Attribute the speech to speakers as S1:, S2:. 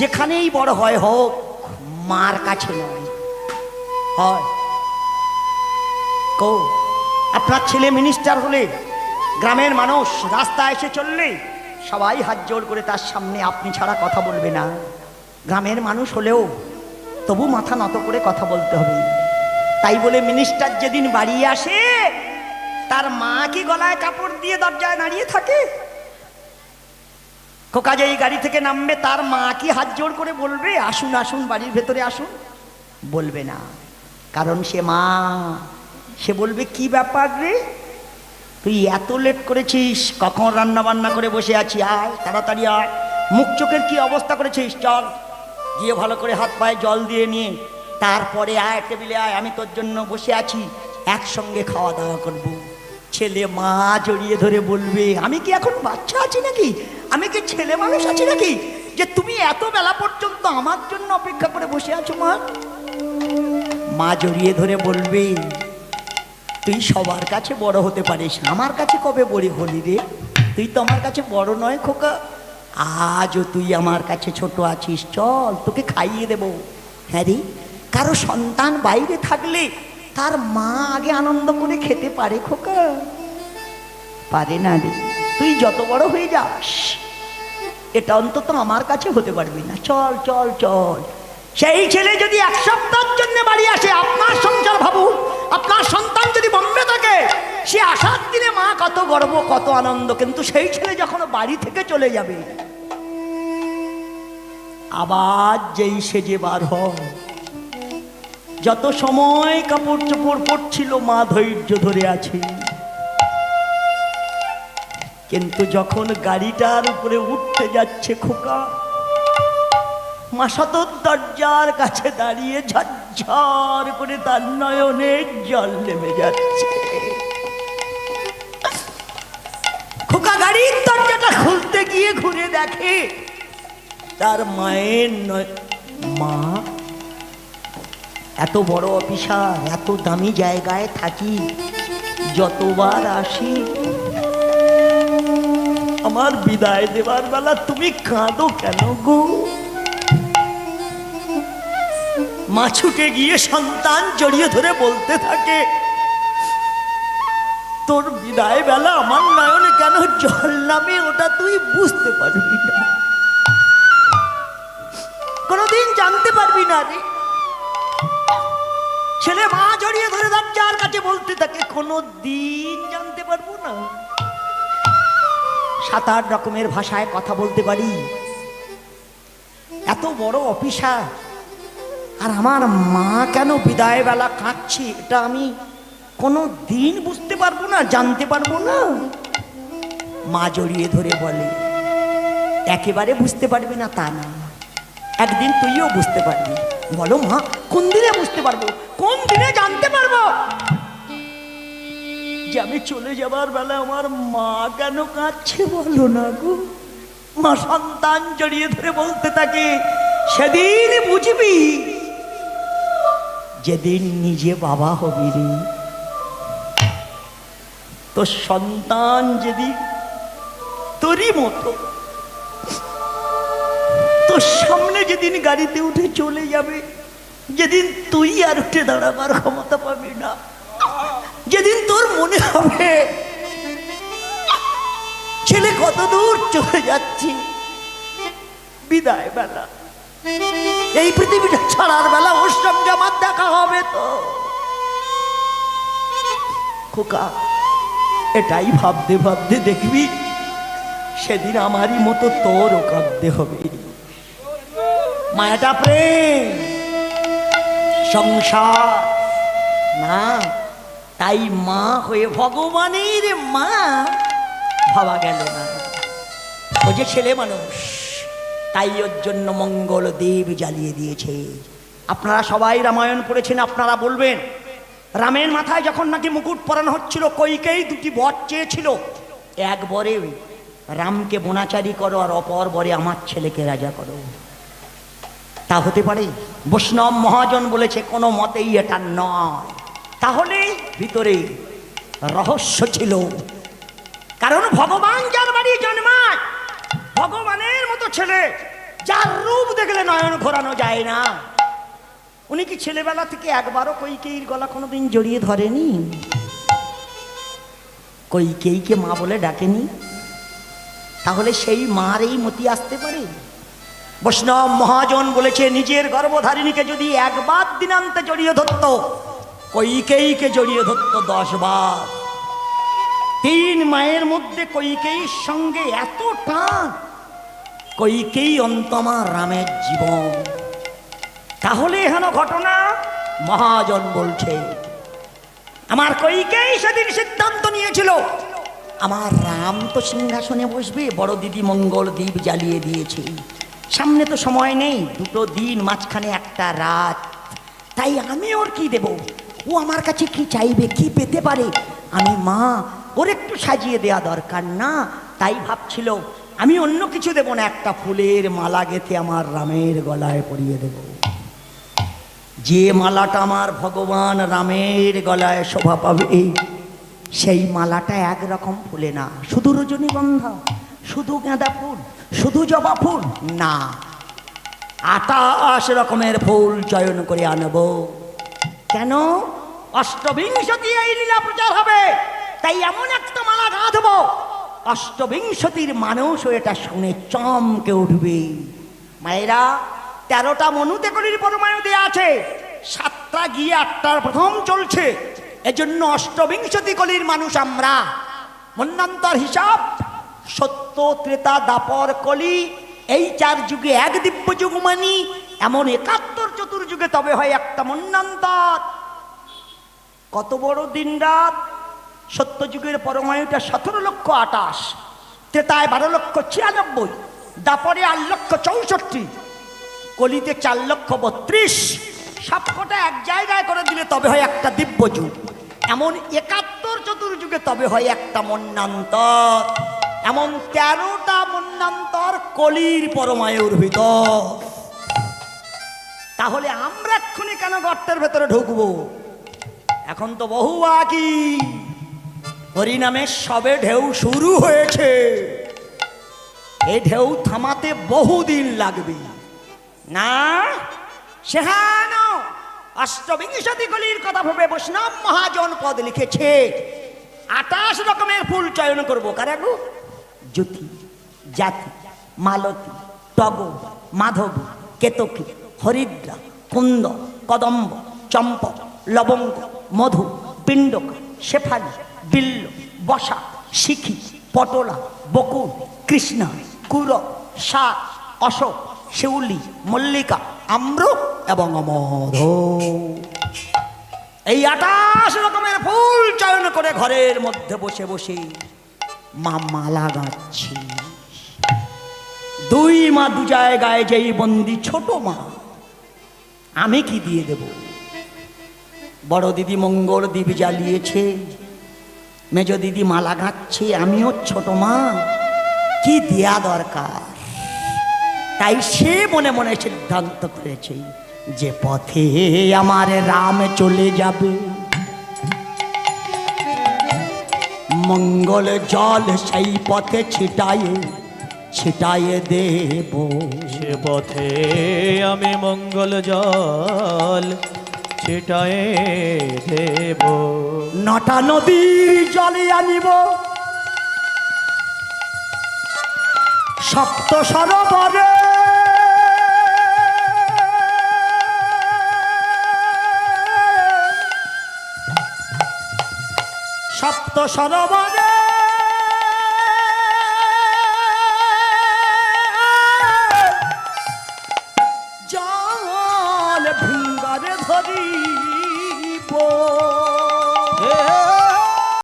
S1: যেখানেই বড় হয় হোক, মার কাছে নয়। হয়। কো, আপনার ছেলে মিনিস্টার হলে গ্রামের মানুষ রাস্তায় এসে চললে সবাই হাত জোড় করে তার সামনে আপনি ছাড়া কথা বলবে না। গ্রামের মানুষ হলেও তবু মাথা নত করে কথা বলতে হবে। তাই বলে মিনিস্টার যেদিন বাড়ি আসে, তার মা কি গলায় কাপড় দিয়ে দরজায় দাঁড়িয়ে থাকে? খোকা যে এই গাড়ি থেকে নামবে, তার মা কি হাত জোড় করে বলবে, আসুন আসুন, বাড়ির ভেতরে আসুন বলবে না। কারণ সে মা, সে বলবে, কি ব্যাপার রে? তুই এত লেট করেছিস, কখন রান্না বান্না করে বসে আছি? আয়, তাড়াতাড়ি আয়। মুখ চোখের কি অবস্থা করেছিস? চল, গিয়ে ভালো করে হাত পায়ে জল দিয়ে নিয়ে, তারপরে আয়, টেবিলে আয়, আমি তোর জন্য বসে আছি, একসঙ্গে খাওয়া দাওয়া করব। ছেলে মা জড়িয়ে ধরে বলবে, আমি কি এখন বাচ্চা আছি নাকি? আমি কি ছেলে মানুষ আছি নাকি? যে তুমি এত বেলা পর্যন্ত আমার জন্য অপেক্ষা করে বসে আছো, মা? মা জড়িয়ে ধরে বলবে, তুই সবার কাছে বড় হতে পারিস আমার কাছে কবে বড় হলি রে? তুই তো আমার কাছে বড় নয়, খোকা। আজও তুই আমার কাছে ছোট আছিস। চল, তোকে খাইয়ে দেব। হ্যাঁ রে, কারও সন্তান বাইরে থাকলে তার মা আগে আনন্দ করে খেতে পারে, খোকা। পারে না রে। তুই যত বড় হয়ে যাস, এটা অন্তত আমার কাছে হতে পারবি না। চল চল চল। সেই ছেলে যদি এক সপ্তাহের জন্য বাড়ি আসে, আপনার সংসার ভাবুন আপনার সন্তান যদি বম্বে থাকে, সে আসার দিনে মা কত গর্ব, কত আনন্দ, কিন্তু সেই ছেলে যখন বাড়ি থেকে চলে যাবে, আবার যেই সেজে বার হয়। যত সময় কাপড় চোপড় পড়ছিল মা ধৈর্য ধরে আছে। কিন্তু যখন গাড়িটার উপরে উঠতে যাচ্ছে খোকা, মা সতত দরজার কাছে দাঁড়িয়ে ঝরঝর করে তার নয়নে জল নেমে যাচ্ছে। খোকা গাড়ির দরজাটা খুলতে গিয়ে ঘুরে দেখে তার মায়ের মা, এত বড় অফিসার, এত দামি জায়গায় থাকি, যতবার আসি আমার বিদায় দেবার বেলা তুমি কাঁদো কেন গো? মা ছুটে গিয়ে সন্তান জড়িয়ে ধরে বলতে থাকে, তোর বিদায় বেলা আমার নয়নে কেন জল নামে ওটা তুই বুঝতে পারবি না। কোনোদিন জানতে পারবি না রে। ছেলে মা জড়িয়ে ধরে দরজার কাছে বলতে থাকে কোনো দিন জানতে পারব না। সাত আট রকমের ভাষায় কথা বলতে পারি। এত বড় অফিসার। আর আমার মা কেন বিদায় বেলা কাঁদছে, এটা আমি কোনো দিন বুঝতে পারব না, জানতে পারব না। মা জড়িয়ে ধরে বলে, একেবারে বুঝতে পারবি না তা না একদিন তুইও বুঝতে পারবি। বলো, মা, কোন দিনে বুঝতে পারব? কোন দিনে জানতে পারব? যে আমি চলে যাবার বেলা আমার মা কেন কাঁদছে বলো না গো? মা সন্তান জড়িয়ে ধরে বলতে থাকে, সেদিন বুঝবি, যেদিন নিজে বাবা হবি রে। তোর সন্তান যেদিন তোরই মতো, তোর সামনে যেদিন গাড়িতে উঠে চলে যাবে, যেদিন তুই আর উঠে দাঁড়াবার ক্ষমতা পাবি না। যেদিন তোর মনে হবে, ছেলে কত দূর চলে যাচ্ছি। বিদায় বেলা। এই পৃথিবীটা ছাড়ার বেলা ওর সঙ্গে আমার দেখা হবে তো। খোকা, এটাই ভাবতে ভাবতে দেখবি, সেদিন আমারই মতো তোরও কাঁদতে হবে। মায়াটা প্রেম, সংসার, না। তাই মা হয়ে ভগবানের মা ভাবা গেল না। ও যে ছেলে মানুষ, তাই ওর জন্য মঙ্গল দেব জ্বালিয়ে দিয়েছে। আপনারা সবাই রামায়ণ পড়েছেন, আপনারা বলবেন, রামের মাথায় যখন নাকি মুকুট পরানো হচ্ছিল কইকেই দুটি বর চেয়েছিল। এক বরে রামকে বোনাচারি করো, আর অপর বরে আমার ছেলেকে রাজা করো। তা হতে পারে, বৈষ্ণব মহাজন বলেছে, কোনো মতেই এটা নয়। তাহলে ভিতরে রহস্য ছিল। কারণ ভগবান যার বাড়ি জন্মায়, ভগবানের মতো ছেলে, যার রূপ দেখলে নয়ন ঘোরানো যায় না। উনি কি ছেলেবেলা থেকে একবারও কৈকেয়ীর গলা কোনোদিন জড়িয়ে ধরেনি? কৈকেয়ীকে মা বলে ডাকেনি? তাহলে সেই মার এই মতি আসতে পারে। বৈষ্ণব মহাজন বলেছে, নিজের গর্ভধারিণীকে যদি একবার দিনান্তে জড়িয়ে ধরত কৈকেয়ীকে জড়িয়ে ধরত দশ বার। তিন মায়ের মধ্যে কৈকেয়ীর সঙ্গে এত টান কৈকেয়ী অন্তমা রামের জীবন। তাহলে হেন ঘটনা মহাজন বলছে, আমার কৈকেয়ী সেদিন সিদ্ধান্ত নিয়েছিল, আমার রাম তো সিংহাসনে বসবে, বড় দিদি মঙ্গল দ্বীপ জ্বালিয়ে দিয়েছে। সামনে তো সময় নেই, দুটো দিন, মাঝখানে একটা রাত। তাই আমি ওর কি দেব? ও আমার কাছে কি চাইবে, কি পেতে পারে? আমি মা, ওর একটু সাজিয়ে দেওয়া দরকার না। তাই ভাবছিল, আমি অন্য কিছু দেব না, একটা ফুলের মালা গেথে আমার রামের গলায় পরিয়ে দেবো। যে মালাটা আমার ভগবান রামের গলায় শোভা পাবে, সেই মালাটা একরকম ফুলে না। শুধু রজনীগন্ধা শুধু গাঁদা ফুল, শুধু জবা ফুল, না। আটাশ রকমের ফুল চয়ন করে আনব। কেন? অষ্টবিংশতি এই লীলা প্রচার হবে, তাই এমন একটা মালা গাঁথব অষ্টবিংশতির মানুষও এটা শুনে চমকে উঠবে। মায়েরা, তেরোটা মনুতে কলির পরমায়ু দেয়া আছে। সাতটা গিয়ে আটটার প্রথম চলছে। এজন্য অষ্টবিংশতি কলির মানুষ আমরা। মন্নান্তর হিসাব, সত্য, ত্রেতা, দাপর, কলি, এই চার যুগে এক দিব্য যুগ মানি, এমন একাত্তর চতুর্যুগে তবে হয় একটা মন্নান্তর। কত বড় দিন রাত সত্য যুগের পরমায়ুটা সতেরো লক্ষ আটাশ, ত্রেতায় বারো লক্ষ ছিয়ানব্বই, দাপরে আট লক্ষ চৌষট্টি, কলিতে চার লক্ষ বত্রিশ, সবকটা এক জায়গায় করে দিলে তবে হয় একটা দিব্য যুগ। এমন একাত্তর চতুর্যুগে তবে হয় একটা মন্নান্তর। এমন তেরোটা মন্নান্তর কলির পরমায়ুর ভিতর। তাহলে আমরা এক্ষুনি কেন গর্তের ভেতরে ঢুকবো? এখন তো বহু আকি হরিনামের সবে ঢেউ শুরু হয়েছে। এ ঢেউ থামাতে বহুদিন লাগবে। না, সেহান অষ্টবিংশতি গলির কথা ভেবে বৈষ্ণব মহাজন পদ লিখেছে। আটাশ রকমের ফুল চয়ন করব। কারাগু জ্যোতি, জাতি, মালতী, টগর, মাধব, কেতকী হরিদ্রা কুন্দ, কদম্ব চম্পক লবঙ্গ, মধু, পিণ্ডক, শেফালি, বিল্ল, বসা, শিখি, পটলা, বকুল, কৃষ্ণা কুর শাক অশোক, শিউলি, মল্লিকা, আম্র এবং অমধ এই আটাশ রকমের ফুল চয়ন করে ঘরের মধ্যে বসে বসে মা মালা গাচ্ছি দুই মা দু জায়গায় যেই বন্দি ছোট মা আমি কি দিয়ে দেব? বড় দিদি মঙ্গল দ্বীপ জ্বালিয়েছে, মেজ দিদি মালা গাচ্ছে আমিও ছোট মা, কি দেয়া দরকার? তাই সে মনে মনে সিদ্ধান্ত করেছে যে পথে আমার রাম চলে যাবে। মঙ্গল জল সেই পথে ছিটায়ে ছিটায়ে দেব।
S2: সে পথে আমি মঙ্গল জল ছিটায়ে দেব।
S1: নটা নদীর জলে আনিব। সপ্ত সরোবরে। সপ্ত সরোবরে।